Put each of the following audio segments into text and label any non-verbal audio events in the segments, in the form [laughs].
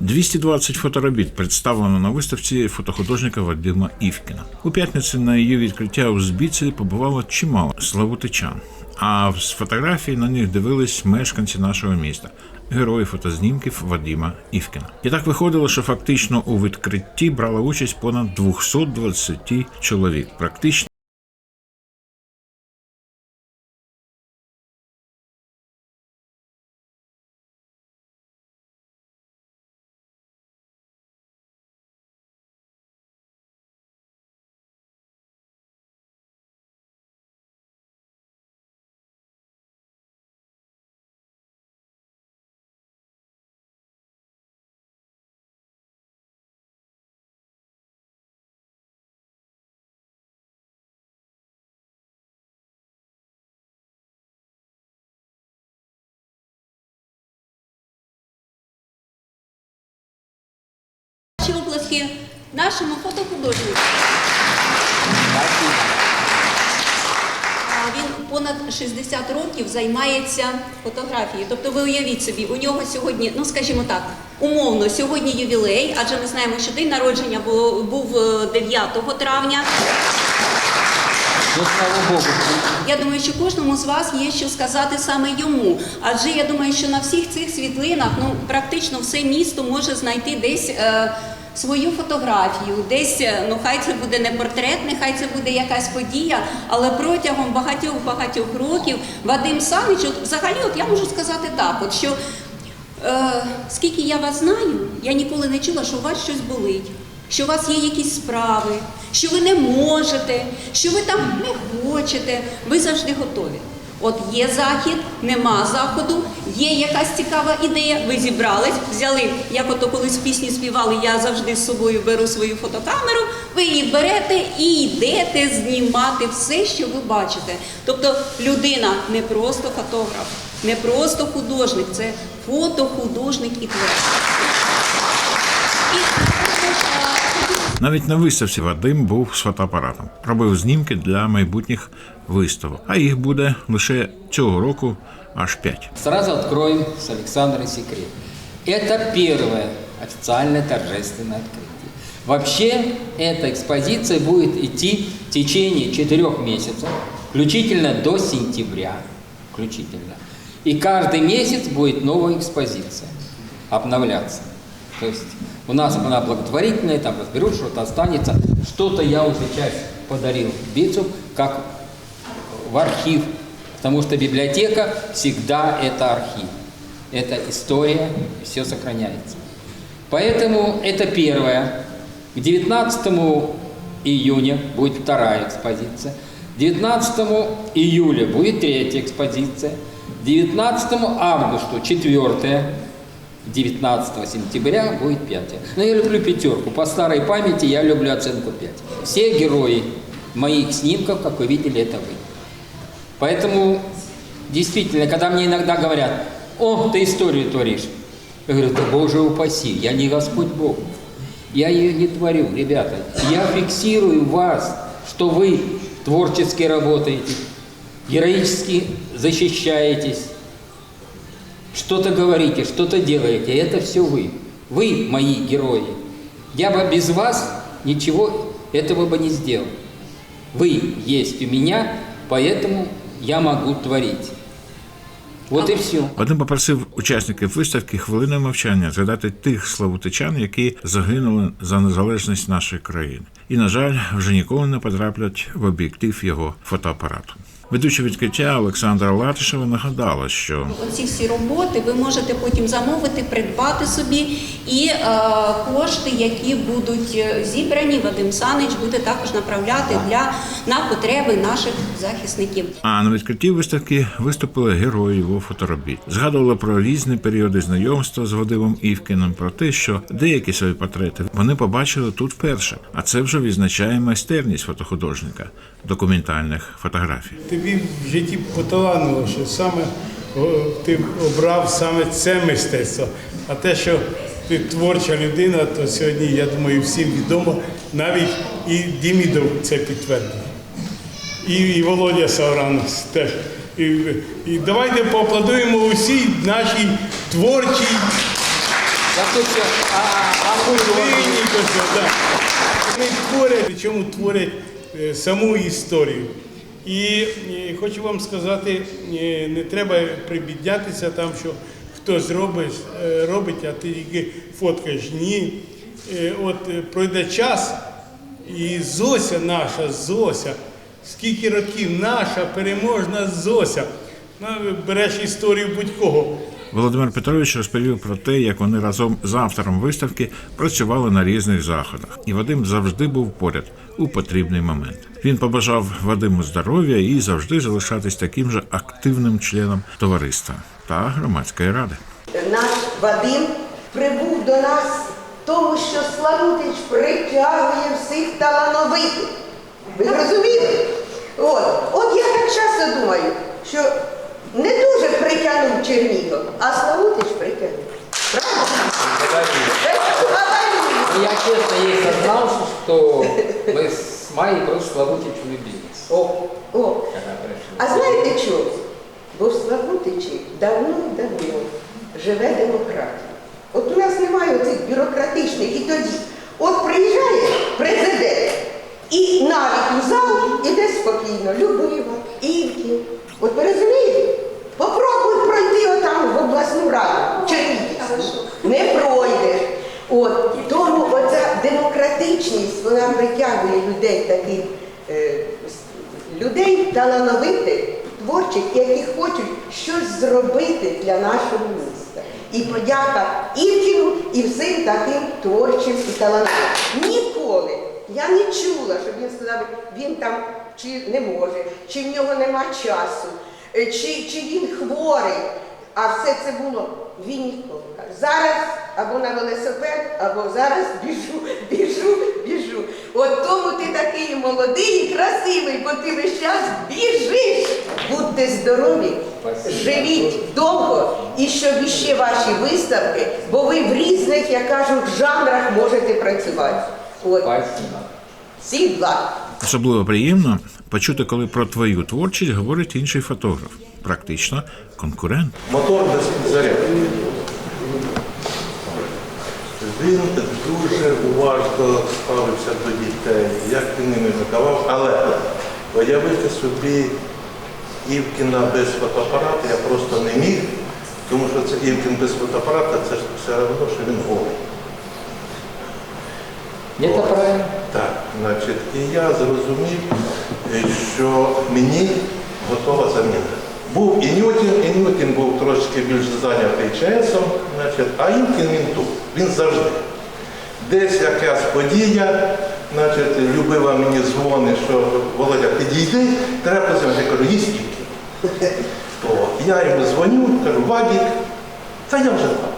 220 фоторобіт представлено на виставці фотохудожника Вадима Івкіна. У п'ятницю на її відкриття у Збіці побувало чимало славутичан. А з фотографій на них дивились мешканці нашого міста, герої фотознімків Вадима Івкіна. І так виходило, що фактично у відкритті брала участь понад 220 чоловік. Практично Наші нашому фотохудожнику. Він понад 60 років займається фотографією. Тобто ви уявіть собі, у нього сьогодні, ну скажімо так, умовно, сьогодні ювілей, адже ми знаємо, що день народження був, був е, 9 травня. Ну. Я думаю, що кожному з вас є що сказати саме йому. Адже я думаю, що на всіх цих світлинах ну практично все місто може знайти десь. Е, Свою фотографію, десь е, ну хай це буде не портрет, нехай це буде якась подія, але протягом багатьох багатьох років Вадим Санич, от взагалі, от я можу сказати так, от що е, скільки я вас знаю, я ніколи не чула, що у вас щось болить, що у вас є якісь справи, що ви не можете, що ви там не хочете, ви завжди готові. От є захід, нема заходу, є якась цікава ідея. Ви зібрались, взяли, як ото колись в пісні співали, я завжди з собою беру свою фотокамеру. Ви її берете і йдете знімати все, що ви бачите. Тобто людина не просто фотограф, не просто художник, це фотохудожник і творець. Навіть на виставці Вадим був з фотоапаратом, робив знімки для майбутніх виставок, а їх буде лише цього року аж п'ять. Сразу откроем с Александрой секрет. Это первое официальное торжественное открытие. Вообще, эта экспозиция будет идти в течение четырех месяцев, включительно до сентября. Включительно. И каждый месяц будет новая экспозиция обновляться. То есть у нас она благотворительная, там разберут, что-то останется. Что-то я уже часть подарил Бицу, как в архив, потому что библиотека всегда это архив. Это история, все сохраняется. Поэтому это первое. К 19 июня будет вторая экспозиция. 19 июля будет третья экспозиция. 19 августа четвертая. 19 сентября будет пятая. Но я люблю пятерку. По старой памяти я люблю оценку 5. Все герои моих снимков, как вы видели, это вы. Поэтому, действительно, когда мне иногда говорят, о, ты историю творишь, я говорю, да Боже упаси, я не Господь Бог. Я ее не творю, ребята. Я фиксирую вас, что вы творчески работаете, героически защищаетесь, что-то говорите, что-то делаете. Это все вы. Вы мои герои. Я бы без вас ничего этого бы не сделал. Вы есть у меня, поэтому я могу творить. От і все. Вадим попросив учасників виставки хвилиною мовчання згадати тих славутичан, які загинули за незалежність нашої країни, і, на жаль, вже ніколи не потраплять в об'єктив його фотоапарату. Ведуча відкриття Олександра Латишева нагадала, що Оці всі роботи ви можете потім замовити, придбати собі, і е, кошти, які будуть е, зібрані, Вадим Санич буде також направляти для на потреби наших захисників. А на відкритті виставки виступили герої його фоторобіт. Згадували про різні періоди знайомства з Вадимом Івкіним, про те, що деякі свої портрети вони побачили тут вперше. А це вже відзначає майстерність фотохудожника документальних фотографій. Тобі в житті поталануло, що саме ти обрав саме це мистецтво. А те, що ти творча людина, то сьогодні, я думаю, всім відомо, навіть і Дімідов це підтвердив. І, і Володя Савранос теж. І, і давайте поаплодуємо усій нашій творчій. Вони творять, чому творять е, саму історію. І, е, хочу вам сказати, е, не треба прибіднятися там, що хтось робить, е, робить, а ти тільки фоткаєш. Ні. От пройде час, і Зося наша, Зося, скільки років наша переможна Зося. Ну, береш історію будь-кого. Володимир Петрович розповів про те, як вони разом з автором виставки працювали на різних заходах, і Вадим завжди був поряд у потрібний момент. Він побажав Вадиму здоров'я і завжди залишатись таким же активним членом товариства та громадської ради. наш Вадим прибув до нас, тому що Славутич притягує всіх талановитих. Ви розумієте? От, от я так часто думаю, що не дуже притягнув Чернігов, а Славутич притягнув. Правда? Ну, Я честно ей сознался, что мы с Майей просто Славутич влюбились. О, о. Когда пришли. А знаєте чого? Бо в Славутичі давно-давно живе демократія. От у нас немає цих бюрократичних і тоді. От приїжджає президент і навіть у зал іде спокійно, Любива, Івкін. От ви розумієте? Попробуй пройти отам в обласну раду, Чернігівську. Не пройдеш. От, тому оця демократичність, вона притягує людей таких е, людей талановитих, творчих, які хочуть щось зробити для нашого міста. І подяка Івкіну і всім таким творчим і талановитим. Ніколи я не чула, щоб він сказав, він там чи не може, чи в нього нема часу, е, чи, чи він хворий. А все це було він ніколи. Зараз або на велосипед, або зараз біжу, [laughs] біжу. От тому ти такий молодий і красивий, бо ти весь час біжиш. Будьте здорові, живіть довго і щоб іще ваші виставки, бо ви в різних, як кажуть, жанрах можете працювати. От, Спасибо. всі два. Особливо приємно почути, коли про твою творчість говорить інший фотограф, практично конкурент. Мотор. Він дуже уважно ставився до дітей, як він ними закавав, але уявити собі Івкіна без фотоапарата я просто не міг, тому що це Івкін без фотоапарата, це ж все одно, що він голий. Это правильно. Так, значить, і я зрозумів, що мені готова заміна. Був і Нютін, і Нютін був трошки більш зайнятий ЧСом, значить, а Інкін він тут, він завжди. Десь якась подія, значить, Любила мені дзвонить, що Володя, підійди, треба позвонити. Я кажу, є. О, Я йому дзвоню, кажу, Вадік, та я вже там.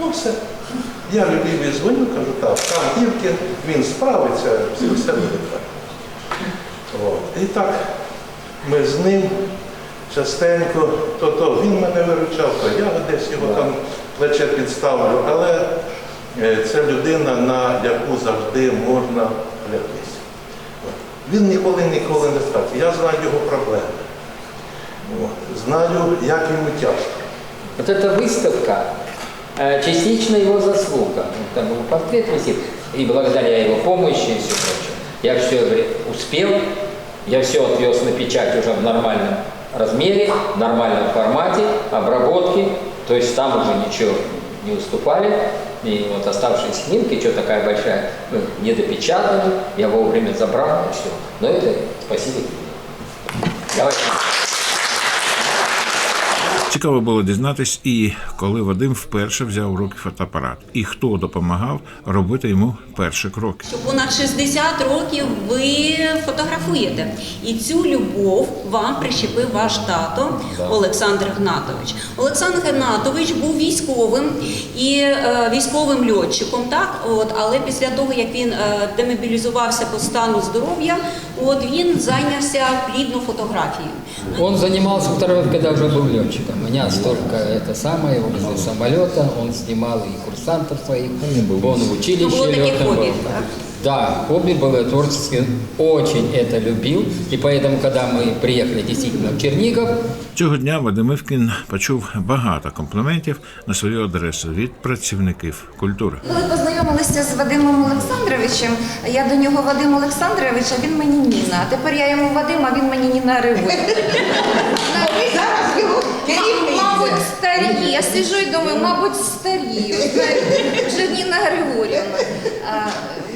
Ну все. Я Любіві дзвоню, кажу, так, там Івкін, він справиться, все, все буде так. І так ми з ним частенько, то, то він мене виручав, то я десь його там плече підставлю, але це людина, на яку завжди можна глядатися. Він ніколи ніколи не скаже. Я знаю його проблеми. От. Знаю, як йому тяжко. Вот эта выставка э, частично его заслуга. Вот Там был портрет висит, и благодаря его помощи и все прочее. Я все успел, я все отвез на печать уже в нормальном размере, в нормальном формате, обработки, то есть там уже ничего не уступали. И вот оставшиеся снимки, что такая большая, ну, недопечатаны, я вовремя забрал, и все. Но это спасибо. Давайте. Цікаво було дізнатись, і коли Вадим вперше взяв у руки фотоапарат, і хто допомагав робити йому перші кроки. що понад 60 років ви фотографуєте. І цю любов вам прищепив ваш тато Олександр Гнатович. Олександр Гнатович був військовим і е, військовим льотчиком, так от, але після того як він е, демобілізувався по стану здоров'я, от він зайнявся плідно фотографією. Он занимался второй год, когда уже был летчиком. У меня столько это самое, возле самолета, он снимал и курсантов своих, он в училище Ну, было такие летным хобби, был. да? Да, хобби было творческое, очень это любил. И поэтому, когда мы приехали действительно в Чернигов, Цього дня Вадим Івкін почув багато компліментів на свою адресу від працівників культури. Коли познайомилися з Вадимом Олександровичем, я до нього Вадим Олександрович, а він мені Ніна. А тепер я йому Вадим, а він мені Ніна Ривуль. Ви зараз його керівник. Мабуть, старі. Я сиджу і думаю, мабуть, старі. Знаєте, Вже Ніна Григорівна.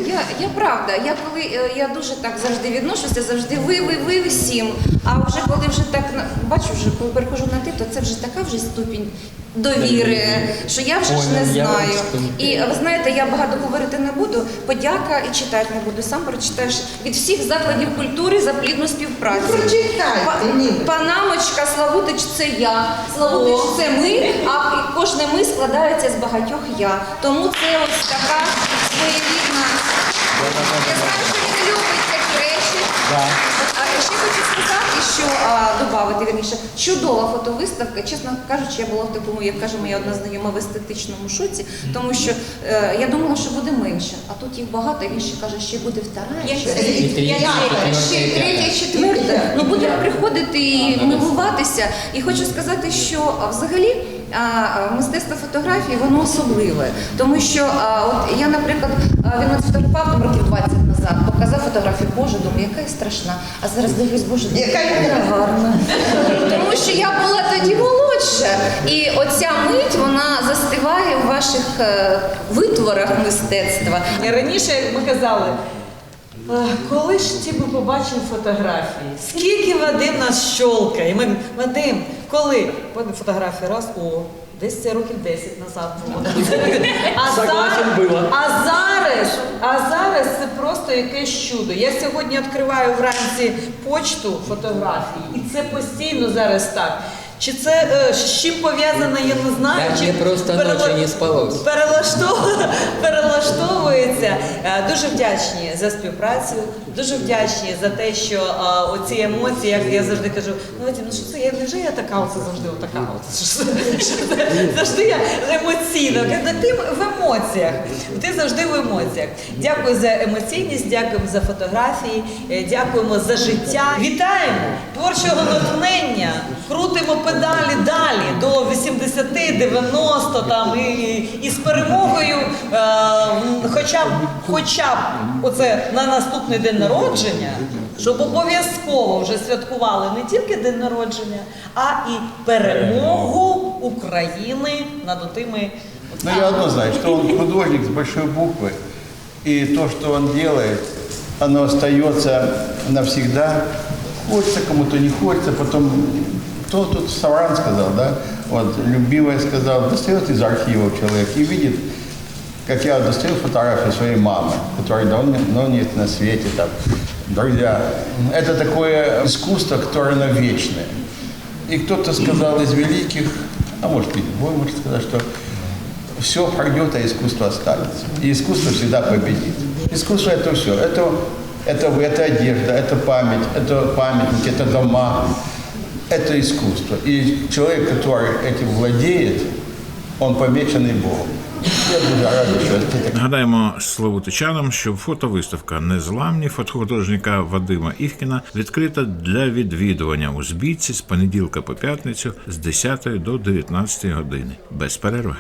Я, я правда, я коли е, я дуже так завжди відношуся, завжди ви, ви, ви всім. А вже коли вже так бачу, вже коли перехожу на ти, то це вже така вже ступінь довіри, що я вже ж не знаю. І ви знаєте, я багато говорити не буду. Подяка і читати не буду. Сам прочитаєш від всіх закладів культури за плідну співпрацю. Ну, прочитайте, Па- Панамочка, Славутич це я. Славутич це ми, а кожне ми складається з багатьох я. Тому це ось така своєрідна. Я знаю, що він любить такі речі. А ще хочу сказати, що а, додати, вірніше, чудова фотовиставка. Чесно кажучи, я була в такому, як каже моя одна знайома в естетичному шоці, тому що е, я думала, що буде менше, а тут їх багато, і він ще каже, що буде втора. Ще- ще- ще четвертое, третє. Ну будемо приходити і милуватися. І хочу сказати, що а, взагалі а, мистецтво фотографії воно особливе, тому що а, от я, наприклад, він мене сфотографував там років 20 назад, показав фотографію, Боже, думаю, яка я страшна. А зараз дивлюсь, Боже, Яка я гарна. Тому що я була тоді молодша, і оця мить вона застиває в ваших е, витворах мистецтва. Раніше, як ми казали, коли ж ті ми побачимо фотографії? Скільки Вадим нас щолкає? І ми, Вадим, коли? Потім фотографії раз, о, десь це років 10 назад було. А, зараз, а зараз, а зараз це просто якесь чудо. Я сьогодні відкриваю вранці почту фотографій, і це постійно зараз так. Чи це е, з чим пов'язано, я не знаю. Да, чи просто перела- ночью не спалось. перелаштовується, перелаштовується. Е, Дуже вдячні за співпрацю, дуже вдячні за те, що е, оці емоції, як я завжди кажу, ну Вадим, ну що це я невже я така, оце завжди отака. От, що, що завжди я кажу, Ти в емоціях. Ти завжди в емоціях. Дякую за емоційність, дякуємо за фотографії, е, дякуємо за життя. Вітаємо творчого натхнення, крутимо педалі далі до 80, 90 там і, і, і з перемогою, е, хоча б хоча б оце на наступний день народження, щоб обов'язково вже святкували не тільки день народження, а і перемогу України над тими. Но я одно знаю, что он художник с большой буквы, и то, что он делает, оно остается навсегда. Хочется кому-то, не хочется, потом, кто тут Савран сказал, да, вот, любимая сказал, достает из архивов человек и видит, как я достаю фотографию своей мамы, которой давно давно нет на свете, там, друзья. Это такое искусство, которое оно вечное. И кто-то сказал из великих, а может и любой может сказать, что все пройдет, а искусство останется. И искусство всегда победит. Искусство это все. Это, это, это одежда, это память, это памятники, это дома. Это искусство. И человек, который этим владеет, он помеченный Богом. Я дуже радий, що це так. Нагадаємо словотичанам, що фотовиставка Незламні фотохудожника Вадима Івкіна відкрита для відвідування у збійці з понеділка по п'ятницю з 10 до 19 години без перерви.